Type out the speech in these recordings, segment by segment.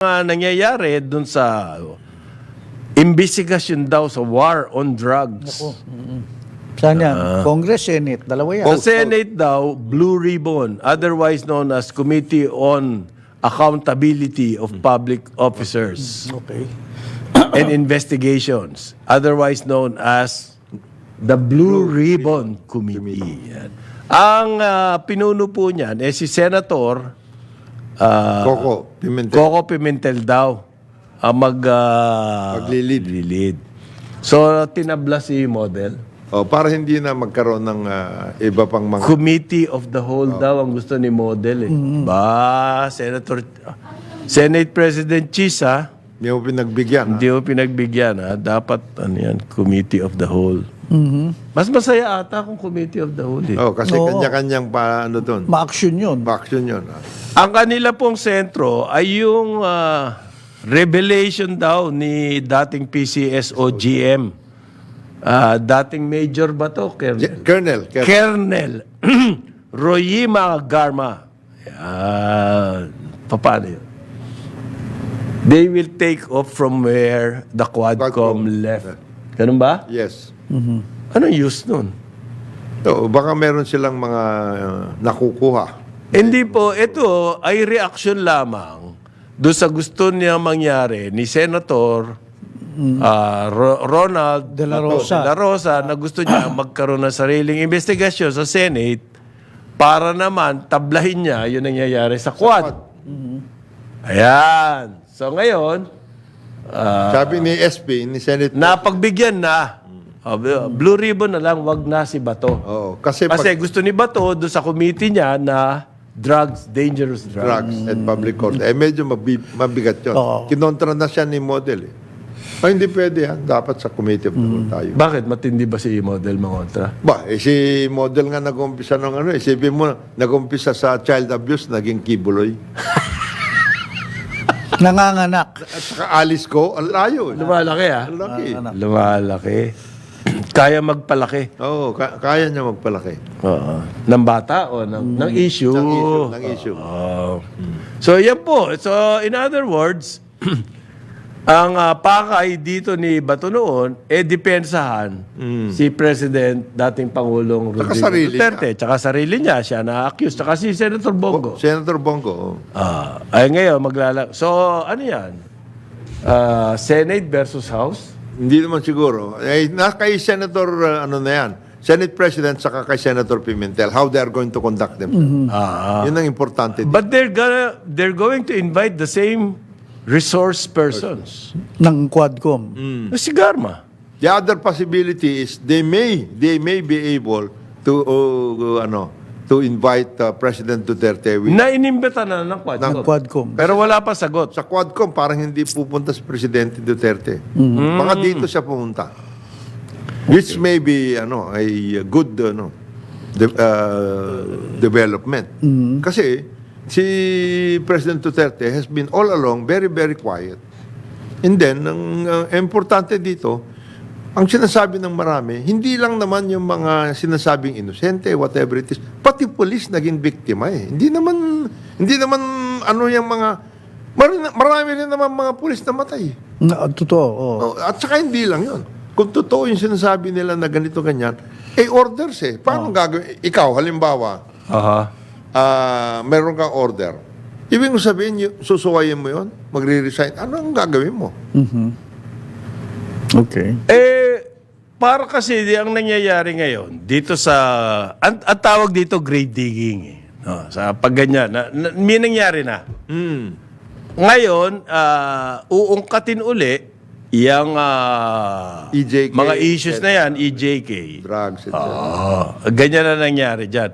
mga nangyayari dun sa investigasyon daw sa war on drugs. Saan yan? Congress, Senate, dalawa yan. Sa Senate daw, Blue Ribbon, otherwise known as Committee on Accountability of Public Officers Okay. and Investigations, otherwise known as the Blue Ribbon Committee. Yan. Ang ah, pinuno po niyan eh si Senator ah, Coco, Pimentel. Coco Pimentel daw ang mag ah, Maglilid. lilid. So tinabla si model. Oh, para hindi na magkaroon ng ah, iba pang mga... Committee of the Whole daw ang gusto ni model eh. Ba, Senator Senate President Chisa, Hindi mo pinagbigyan. ha? hindi mo pinagbigyan ha. Dapat ano yan, Committee of the Whole. Mhm. Mas masaya ata kung Committee of the Whole eh. Oh, kasi Oo. kanya-kanyang pa, ano doon. Ma-action yun. Action yun. ha? Ang kanila pong sentro ay yung ah, revelation daw ni dating PCS o GM. Ah, dating major ba to? Colonel? Je- Colonel, Colonel. Colonel Royima Garma. Ah, paano yun? They will take off from where the Quadcom Quadcom. left. Ganun ba? yes. Anong use nun? So, baka meron silang mga ah, nakukuha. Hindi po, ito ay reaction lamang doon sa gusto niya mangyari ni Senator ah, Ro- Ronald De La Rosa. De La Rosa na gusto niya magkaroon ng sariling investigasyon sa Senate para naman tablahin niya yung nangyayari sa Quad. Ayan. So ngayon, ah, Sabi ni SP, ni Senate... napagbigyan na. Ah, blue ribbon na lang, wag na si Bato. Oo, kasi, pag Kasi gusto ni Bato doon sa committee niya na drugs, dangerous drugs. drugs and public order, eh medyo mabi- mabigat yun. Oo. Kinontra na siya ni model eh. Ay, hindi pwede yan. Dapat sa committee of the whole tayo. Bakit? Matindi ba si model mangontra? Ba, eh, si model nga nag-umpisa ng ano, isipin mo, nag-umpisa sa child abuse, naging kibuloy. Nanganganak. At saka alis ko, ang layo. eh. Lumalaki ah. Ang laki. Lumalaki. Kaya magpalaki. Oo, ka- kaya niya magpalaki. Oo. Ng bata o ng, ng issue. Ng issue. Ng issue. Oo. So, yan po. So, in other words, ang ah, pakay dito ni Bato noon, eh, depensahan si President, dating Pangulong Tsaka Rodrigo sarili Duterte. Tsaka sarili niya. Siya na-accuse. Tsaka si Senator Bongo. Senator Bongo, oh. Ah, ay ngayon maglala. So, ano 'yan? Ah, Senate versus House? Hindi naman siguro. Eh, na kay Senator, uh, ano na yan, Senate President saka kay Senator Pimentel, how they are going to conduct themselves. Ah. Yun ang importante. But they're gonna they're going to invite the same resource persons. ng Quadcom. Si Garma. The other possibility is they may they may be able to uh, ano to invite uh, President Duterte with Na inimbita na ng Quadcom. Ng Quadcom. Pero wala pa sagot. sa Quadcom parang hindi pupunta si Presidente Duterte. Mm-hmm. Baka dito siya pumunta. Which may be ano a good ano de- uh, development. Mm-hmm. Kasi si President Duterte has been all along very very quiet. And then ang uh, importante dito ang sinasabi ng marami, hindi lang naman yung mga sinasabing inosente, whatever it is, pati police naging biktima eh. Hindi naman, hindi naman ano yung mga, marami, marami rin naman mga police na matay. Na, totoo. oo. Oh, at saka hindi lang yun. Kung totoo yung sinasabi nila na ganito ganyan, eh orders eh. Paano gagawin? Ikaw, halimbawa, Aha. ah meron kang order. Ibig mo sabihin, susuwayin mo yun? Magre-resign? Ano ang gagawin mo? Okay. Eh para kasi di ang nangyayari ngayon dito sa ang, ang tawag dito grade digging eh. No, sa pag ganyan na, na, may nangyari na. Hmm. Ngayon, ah, uungkatin uli yung ah, EJK, mga issues na yan, EJK. Drugs, etc. Ah, ganyan na nangyari dyan.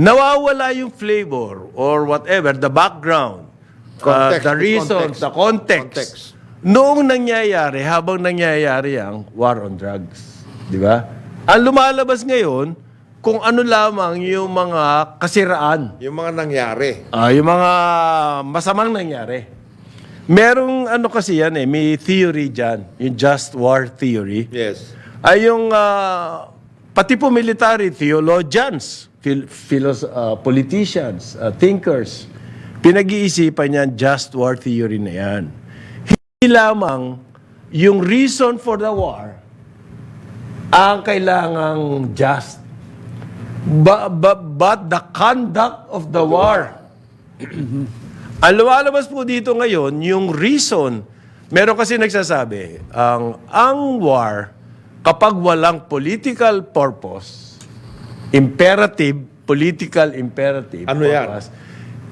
Nawawala yung flavor or whatever, the background, uh, Context, the the reasons, context. the context. Context. Noong nangyayari, habang nangyayari ang war on drugs. Di ba? Ang lumalabas ngayon, kung ano lamang yung mga kasiraan Yung mga nangyari. Ah, yung mga masamang nangyari. Merong ano kasi yan eh, may theory dyan, yung just war theory. Yes. Ay yung ah, pati po military theologians, phil- philos- ah, politicians, ah, thinkers, Pinag-iisipan niyan just war theory na yan. Lamang yung reason for the war ang kailangang just. But, but, but the conduct of the war. ang lumalabas po dito ngayon, yung reason, meron kasi nagsasabi, ang, ang war, kapag walang political purpose, imperative, political imperative Ano yan?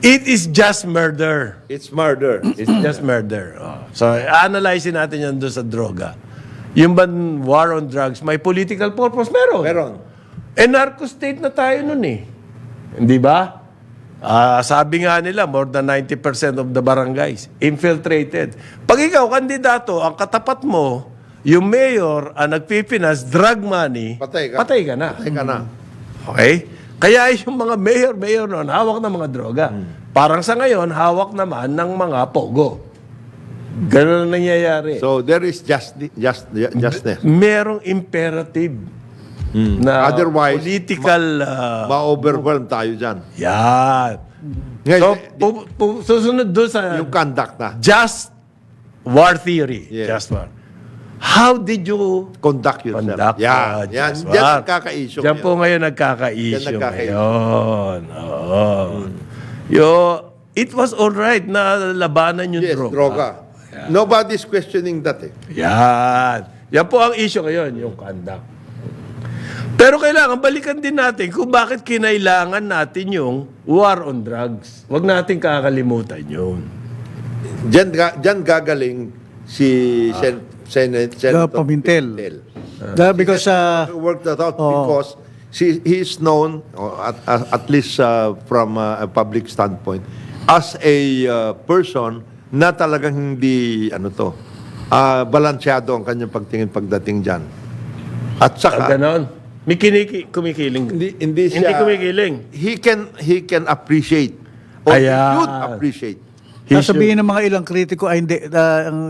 It is just murder. It's murder. It's just murder. Oh. So, analyzein natin yan doon sa droga. Yung ba war on drugs, may political purpose? Meron. Meron. Eh, narco-state na tayo nun eh. Hindi ba? Ah, sabi nga nila, more than 90% of the barangays infiltrated. Pag ikaw, kandidato, ang katapat mo, yung mayor ang nagpipinas, drug money, Patay ka. Patay ka na. Patay ka na. Okay? Kaya yung mga mayor, mayor noon, hawak ng mga droga. Parang sa ngayon, hawak naman ng mga pogo. Ganun ang nangyayari. So there is just, just, justness. Merong imperative na Otherwise, political... ah, Ma-overwhelm tayo dyan. yan. Ngayon, So, pu- pu- susunod doon sa yung conduct na. just war theory. Yes. Just war. How did you Conduct yourself. conduct Yan. uh, yan. just Yan war? nagkaka-issue. Diyan po ngayon nagkaka-issue Diyan ngayon. Oo. Yo, it was all right na labanan yung Yes, droga. droga. Nobody's questioning that eh. Yan. Yan po ang issue ngayon, yung conduct. Pero kailangan balikan din natin kung bakit kinailangan natin yung war on drugs. Huwag natin kakalimutan yun. Diyan, diyan gagaling si Sen- Senate, Senator Pamintel. Pimentel. Dahil because uh, worked that out because she, he is known, or at, at, least uh, from uh, a public standpoint, as a uh, person na talagang hindi, ano to, uh, balansyado ang kanyang pagtingin pagdating dyan. At saka, ganon. May kiniki, kumikiling. hindi, hindi siya, Hindi kumikiling. he can, he can appreciate, or he Ayan. should appreciate. Sasabihin ng mga ilang kritiko ay hindi uh, ang,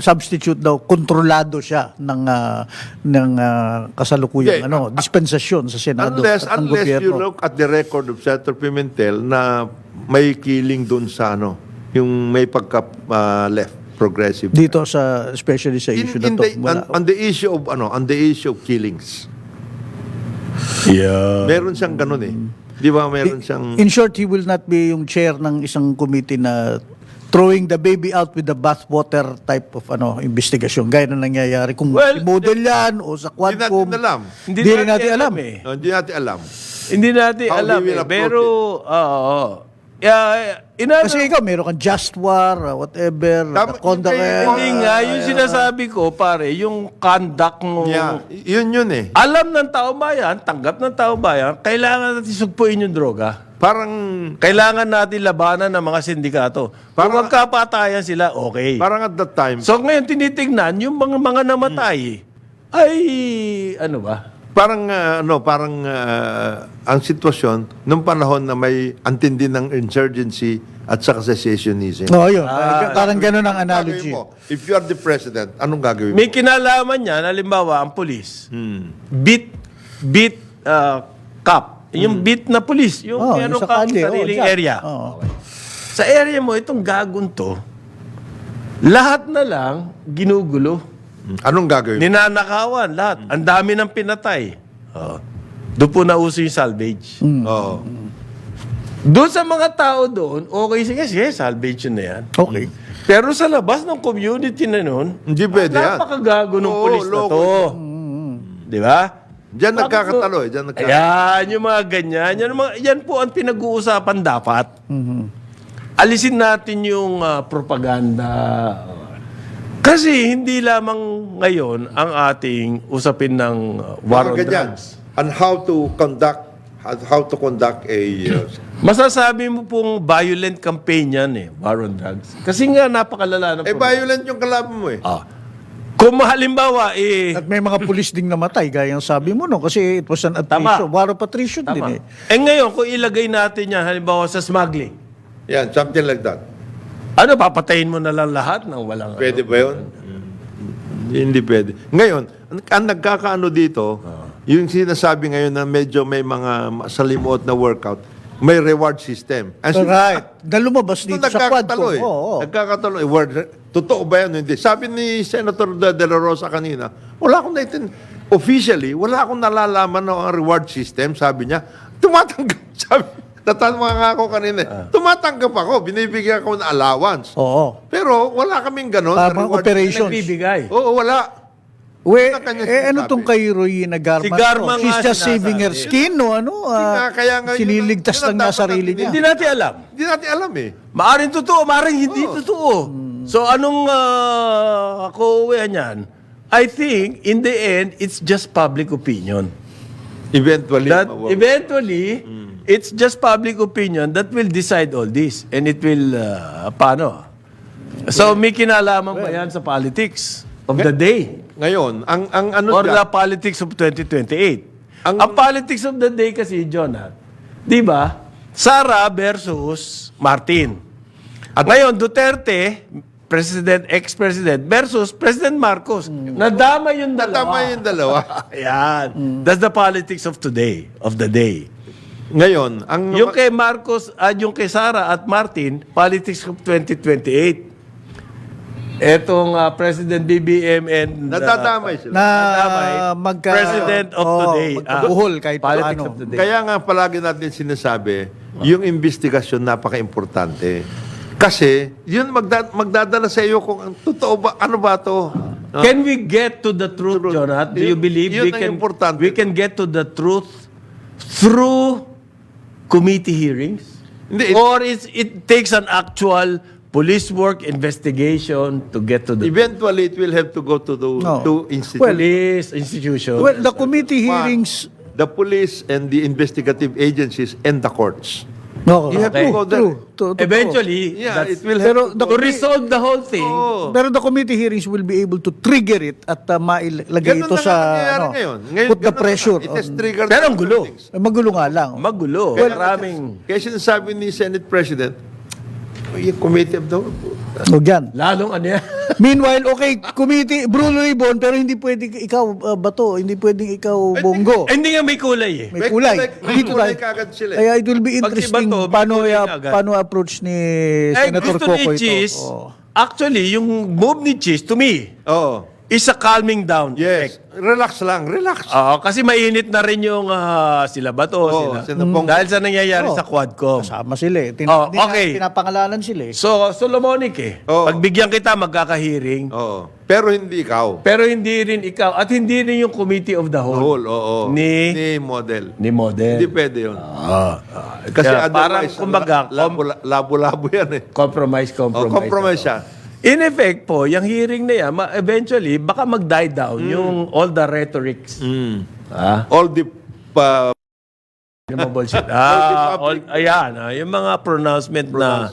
substitute daw kontrolado siya ng uh, ng uh, kasalukuyang Yeah, ano dispensasyon sa Senado Unless, at ng unless you gobyerno. look at the record of Senator Pimentel na may killing dun sa ano, yung may pagka uh, left progressive. dito sa especially sa in, issue in na to. the, on, on the issue of ano, on the issue of killings. Yeah. Meron siyang ganun eh. Di ba meron siyang In short, he will not be yung chair ng isang committee na throwing the baby out with the bathwater type of ano investigation gaya na nangyayari kung Well, si model yan o sa Hindi natin Quadcom alam. hindi, rin natin alam eh. No, hindi natin alam. Hindi natin How alam eh. Pero, oo. Yeah, inano, kasi ikaw meron kang just war uh, whatever Tama- conduct hindi, eh, hindi nga, yung sinasabi ko, pare, yung conduct mo, Yeah, yun yun eh. alam ng tao bayan, tanggap ng tao bayan, kailangan natin sugpuin yung droga. Parang Kailangan natin labanan ng mga sindikato. Kung Parang- magkapatayan sila, okay. parang at that time, So ngayon tinitingnan yung mga mga namatay ay ano ba? Parang uh, ano, parang uh, ang sitwasyon nung panahon na may antindi ng insurgency at saka secessionism. no yun parang ganun ang analogy mo, if you are the president, anong gagawin mo? May kinalaman niya, halimbawa, ang pulis. Hmm. Beat, beat uh, cop. Yung beat na pulis. Yung Oh, meron yung sa kang kalye, oh, sariling dyan. area. Oo. Sa area mo, itong gagon to, lahat na lang ginugulo. Anong gagawin? Ninanakawan, lahat. Ang dami ng pinatay. Oh. Doon po nauso yung salvage. Oo. Doon sa mga tao doon, okay, sige, sige, salvage yun na yan. okay Pero sa labas ng community na noon, Hindi pwede yan. napakagago ng Oo, pulis na loko to. Di ba? Diyan Bakit nagkakatalo eh. Diyan nagkakatalo. Ayan, yung mga ganyan. Yan, mga, yan po ang pinag-uusapan dapat. Alisin natin yung ah, propaganda. Kasi hindi lamang ngayon ang ating usapin ng ah, war on ganyan. drugs. And how to conduct how to conduct a uh, Masasabi mo pong violent campaign yan eh, war on drugs. Kasi nga napakalala ng eh problema. violent yung kalaban mo eh. Ah. Kung halimbawa, eh, At may mga pulis ding namatay, gaya ng sabi mo, no? Kasi it was an attrition. War of attrition din tama. eh. Eh ngayon, kung ilagay natin yan, halimbawa sa smuggling, Yan, something like that. Ano, papatayin mo na lang lahat ng walang... Pwede ba yun? Hindi pwede. Ngayon, ang, ang nagkakaano dito, yung sinasabi ngayon na medyo may mga masalimuot na workout, may reward system. Sin- Right. Na lumabas Ito dito sa Quadcom. nagkakatalo eh. Oo, oo. Nagkakatalo eh. Word, totoo ba yan? o Hindi. Sabi ni Senator De, La Rosa kanina, wala akong naitin. Officially, wala akong nalalaman ng reward system. Sabi niya, tumatanggap. Sabi, natanong nga ako kanina. eh. Tumatanggap ako. Binibigyan ako ng allowance. Oo. Pero wala kaming ganon. na Tama, reward operations. Nagbibigay. Oo, wala. We, Yun ang kanya eh, ano sinasabi. tong kay Royina Garma? Si Garma no? She's nga just saving her skin, no? Ano? ah, nga, kaya nga yun ang- siniligtas yun ang lang niya dapat sarili natin niya. Hindi natin alam. Hindi natin alam eh. Maaring totoo, maaring hindi totoo. So anong uh, ako yan? I think in the end it's just public opinion. Eventually. That mawawa. eventually it's just public opinion that will decide all this and it will uh, paano? So may kinalaman ba yan sa politics of the day Ngayon, ang, ang ano or dyan- the politics of 2028? Ang, Ang- politics of the day kasi, John, ha? Di ba? Sara versus Martin. At ngayon, Duterte, President, ex-president, versus President Marcos. Nadama yung dalawa. Tama yung dalawa. Ayan. That's the politics of today, of the day. Ngayon, ang Yung kay Marcos at yung kay Sara at Martin, politics of 2028. Etong ah, President BBM and ah, nadadamay sila. Na Nadamay. magka... President of Oo, today. magkabuhol Ah, kahit politics paano. of today. Kaya nga palagi natin sinasabi, yung investigasyon napaka-importante. Kasi, yun magda- magdadala sa iyo kung ang totoo ba, ano ba to? No? Can we get to the truth, Jonat? Do you Yun- believe yun we ang can importante. we can get to the truth through committee hearings? Hindi, it- Or is it takes an actual police work investigation to get to the Eventually, it will have to go to the No. to institute. police institution? Well, the committee hearings... the police and the investigative agencies and the courts. No, You have Okay. to go there. True. To- to- Eventually, Yeah, that's- it will Pero have to the to resolve the whole thing. Oo. Pero the committee hearings will be able to trigger it at uh, mailagay Ganun ito na sa ano, ngayon. Ngayon, put the na pressure. nga. It has on- triggered Pero ang gulo. Eh, magulo nga lang. Magulo. Kaya- Maraming Kaya sinasabi ni Senate President, yung committee of the O yan. lalong ano yan. Meanwhile, okay, committee, Bruno Ribon, pero hindi pwedeng ikaw, uh, Bato, hindi pwedeng ikaw, Bongo. Eh, Hindi nga may kulay eh. May kulay. may Dito kulay tayo. kaagad sila eh. Kaya it will be Pag si interesting Bato, may paano, kulay kaagad. paano approach ni Eh, Senator gusto Coco ito. Cheese, Oh. actually, yung move ni Cheese, to me, Oo. Is a calming down Yes. Relax lang. Relax. Oo, kasi mainit na rin yung ah, sila Bato, Oo, sila. sila Bongo. Dahil sa nangyayari Oo. sa Quadcom. Kasama sila eh. Tin- Oh, hindi na okay. pinapangalanan sila eh. So, Solomonic eh. Oo. Pagbigyan kita, magkakahearing. Oo. Pero hindi ikaw. Pero hindi rin ikaw, at hindi rin yung Committee of the Whole. Whole, oo. Ni- Ni model. Ni Model. Hindi pwede yun. Ah, ah. Kasi Kaya parang, otherwise, kumbaga, la- labo- labo-labo yan eh. compromise, Oh, compromise. compromise siya. In effect po, yung hearing na yan, eventually, baka mag-die down Mm. yung all the rhetorics. Ah, All the uh, yung mga bullshit. All the ah, all, ayan, ah, yung mga pronouncement, na